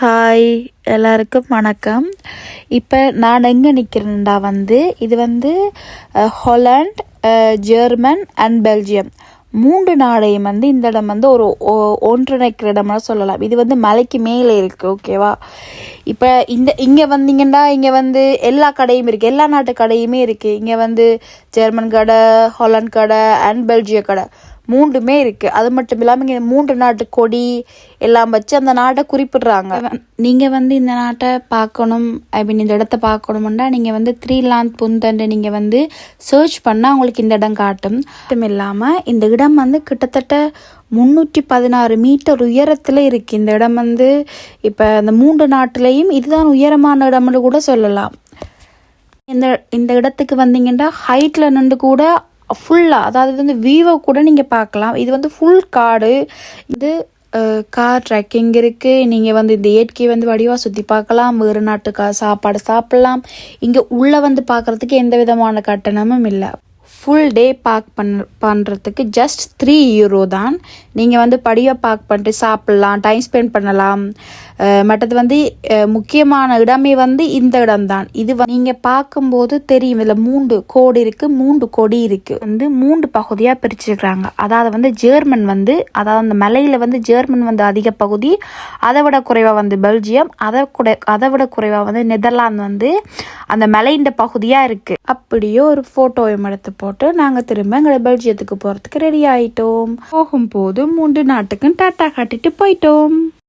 Hi எல்லாருக்கும் வணக்கம். இப்போ நான் எங்கே நிற்கிறேன்டா வந்து இது வந்து ஹொலண்ட் ஜெர்மன் அண்ட் பெல்ஜியம். மூன்று நாடையும் வந்து இந்த இடம் வந்து ஒரு ஒ- ஒன்றிணைக்கிற இடம்னா சொல்லலாம். இது வந்து மலைக்கு மேலே இருக்குது ஓகேவா இப்போ இந்த இங்கே வந்தீங்கன்னா இங்கே வந்து எல்லா கடையும் இருக்குது எல்லா நாட்டு கடையுமே இருக்குது இங்கே வந்து ஜெர்மன் கடை ஹாலண்ட் கடை அண்ட் பெல்ஜிய கடை. மூன்றுமே இருக்குது அது மட்டும் இல்லாமல் இங்கே மூன்று நாட்டு கொடி எல்லாம் வச்சு அந்த நாட்டை குறிப்பிடுறாங்க. நீங்கள் வந்து இந்த நாட்டை பார்க்கணும். ஐ மீன் இந்த இடத்த பார்க்கணும்னா நீங்கள் வந்து த்ரீ லாந்த் புந்தண்டு நீங்கள் வந்து சர்ச் பண்ணால் உங்களுக்கு இந்த இடம் காட்டும். மட்டும் இல்லாமல் இந்த இடம் வந்து கிட்டத்தட்ட முந்நூற்றி பதினாறு மீட்டர் உயரத்தில் இருக்குது இந்த இடம் வந்து இப்போ அந்த மூன்று நாட்டிலையும் இதுதான் உயரமான இடம்னு கூட சொல்லலாம். இந்த இந்த இடத்துக்கு வந்தீங்கன்னா ஹைட்டில் நின்று கூட ஃபுல்லாக அதாவது வந்து வீவோ கூட நீங்கள் பார்க்கலாம். இது வந்து ஃபுல் காடு இது கார் ட்ரெக்கிங் இருக்குது நீங்கள் வந்து இந்த இயற்கையை வந்து வடிவாக சுற்றி பார்க்கலாம். வேறு நாட்டுக்கா சாப்பாடு சாப்பிட்லாம். இங்கே உள்ளே வந்து பார்க்குறதுக்கு எந்த விதமான கட்டணமும் இல்லை. ஃபுல் டே பார்க் பண்ண பண்ணுறதுக்கு ஜஸ்ட் த்ரீ யூரோ தான். நீங்கள் வந்து படியாக பார்க் பண்ணிட்டு சாப்பிட்லாம் டைம் ஸ்பெண்ட் பண்ணலாம். மற்றது வந்து முக்கியமான இடமே வந்து இந்த இடம்தான். இது வ- பார்க்கும்போது தெரியும். இதில் மூன்று கோடு இருக்குது மூன்று கொடி இருக்குது வந்து மூன்று பகுதியாக பிரிச்சிருக்கிறாங்க. அதாவது வந்து ஜெர்மன் வந்து அதாவது அந்த மலையில் வந்து ஜெர்மன் வந்து அதிக பகுதி அதை விட குறைவாக வந்து பெல்ஜியம் அதை கூட அதை விட குறைவாக வந்து நெதர்லாந்து வந்து அந்த மலையின் பகுதியாக இருக்குது அப்படியே ஒரு ஃபோட்டோவை எடுத்து போட்டு நாங்கள் திரும்ப எங்களை பெல்ஜியத்துக்கு போகிறதுக்கு ரெடி ஆகிட்டோம் போகும்போது மூன்று நாட்டுக்கும் டாட்டா காட்டிட்டு போயிட்டோம்.